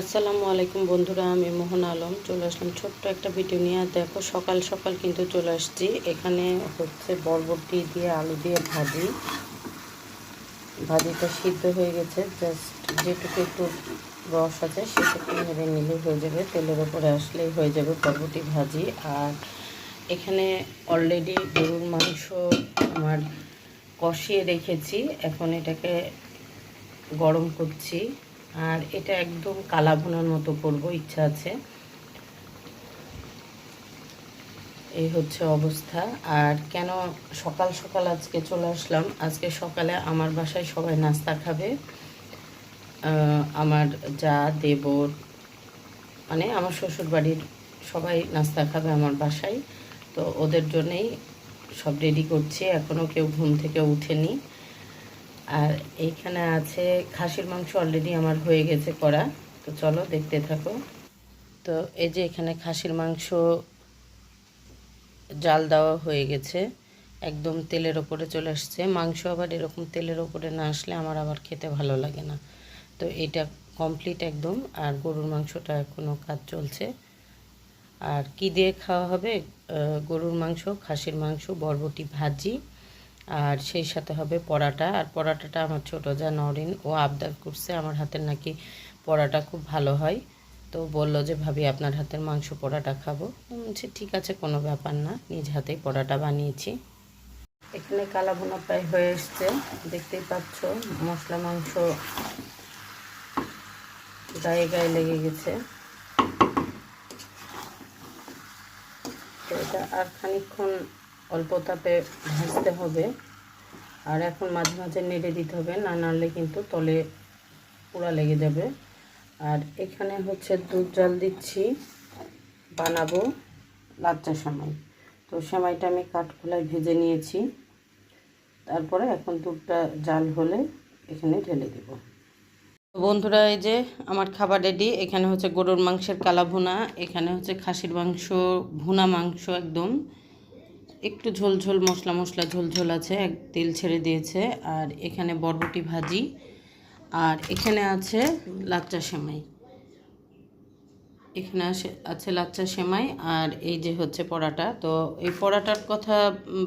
আসসালামু আলাইকুম বন্ধুরা, আমি মোহন আলম। চলে আসলাম ছোট্ট একটা ভিডিও নিয়ে। দেখো, সকাল সকাল কিন্তু চলে আসছি। এখানে হচ্ছে বরবটি দিয়ে আলু দিয়ে ভাজি। ভাজিটা সিদ্ধ হয়ে গেছে। জাস্ট যেটুকু একটু রস আছে, সেটুকু মেরে নিলে হয়ে যাবে। তেলের ওপরে আসলেই হয়ে যাবে বরবটি ভাজি। আর এখানে অলরেডি গরুর মাংস আমার কষিয়ে রেখেছি। এখন এটাকে গরম করছি। আর এটা একদম কালা ভুনার মতো করব, ইচ্ছা আছে। এই হচ্ছে অবস্থা। আর কেন সকাল সকাল আজকে চলে আসলাম? আজকে সকালে আমার বাসায় সবাই নাস্তা খাবে। আমার যা দেবর মানে আমার শ্বশুর বাড়ির সবাই নাস্তা খাবে আমার বাসায়। তো ওদের জন্যেই সব রেডি করছি। এখনও কেউ ঘুম থেকে উঠেনি আর এইখানে আছে খাসির মাংস অলরেডি আমার হয়ে গেছে করা। তো চলো দেখতে থাকো। তো এই যে এখানে খাসির মাংস জাল দেওয়া হয়ে গেছে। একদম তেলের ওপরে চলে আসছে। মাংস আবার এরকম তেলের ওপরে না আসলে আমার আবার খেতে ভালো লাগে না। তো এটা কমপ্লিট একদম। আর গরুর মাংসটা এখনও কাজ চলছে। আর কি দিয়ে খাওয়া হবে? গরুর মাংস, খাসির মাংস, বরবটি ভাজি। আর সেই সাথে হবে পরাটা। আর পরাটাটা আমার ছোটো যা নরিন, ও আবদার করছে আমার হাতের নাকি পরাটা খুব ভালো হয়। তো বলল যে, ভাবি, আপনার হাতের মাংস পরাটা খাব। বলছি, ঠিক আছে, কোনো ব্যাপার না। নিজ হাতেই পরাটা বানিয়েছি। এখানে কালা বোনা প্রায় হয়ে এসছে। দেখতেই পাচ্ছ, মশলা মাংস গায়ে গায়ে লেগে গেছে। তো এটা আর খানিক্ষণ অল্প তাপে ভাজতে হবে। আর এখন মাঝে মাঝে নেড়ে দিতে হবে, না নাড়লে কিন্তু তলে পোড়া লেগে যাবে। আর এখানে হচ্ছে দুধ জল দিচ্ছি, বানাবো লাচ্চা সেমাই। তো সেমাইটা আমি কাঠখোলায় ভেজে নিয়েছি। তারপরে এখন দুধটা জাল হলে এখানে ঢেলে দেব। বন্ধুরা, এই যে আমার খাবার রেডি। এখানে হচ্ছে গরুর মাংসের কালা ভুনা এখানে হচ্ছে খাসির মাংস, ভুনা মাংস একদম। একটু ঝোলঝোল ঝোল মশলা মশলা ঝোলঝোল ঝোল আছে, এক তেল ছেড়ে দিয়েছে। আর এখানে বরবটি ভাজি, আর এখানে আছে লাচ্চা সেমাই। এখানে আছে লাচ্চা সেমাই আর এই যে হচ্ছে পরাটা। তো এই পরাটার কথা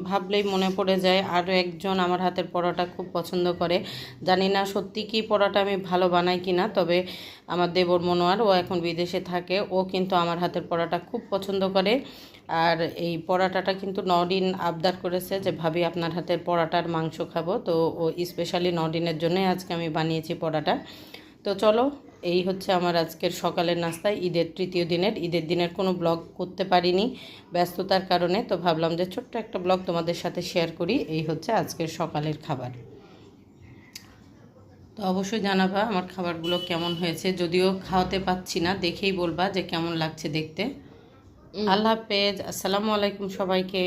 ভাবলেই মনে পড়ে যায় আরও একজন আমার হাতের পরোটা খুব পছন্দ করে। জানি না সত্যি কি পরোটা আমি ভালো বানাই কি না তবে আমার দেবর মনোয়ার, ও এখন বিদেশে থাকে, ও কিন্তু আমার হাতের পরোটা খুব পছন্দ করে। আর এই পরাটাটা কিন্তু নডিন আবদার করেছে যে, ভাবি, আপনার হাতের পরাটার মাংস খাব। তো ও স্পেশালি নডিনের জন্যই আজকে আমি বানিয়েছি পরাটা। তো চলো এই হচ্ছে আমার আজকের সকালের নাস্তায় ঈদের তৃতীয় দিনের। ঈদের দিনের কোনো ব্লগ করতে পারিনি ব্যস্ততার কারণে তো ভাবলাম যে ছোট্ট একটা ব্লগ তোমাদের সাথে শেয়ার করি। এই হচ্ছে আজকের সকালের খাবার। তো অবশ্যই জানাবা আমার খাবারগুলো কেমন হয়েছে যদিও খাওয়াতে পাচ্ছি না দেখেই বলবা যে কেমন লাগছে দেখতে। আল্লাহ হাফেজ আসসালামু আলাইকুম সবাইকে।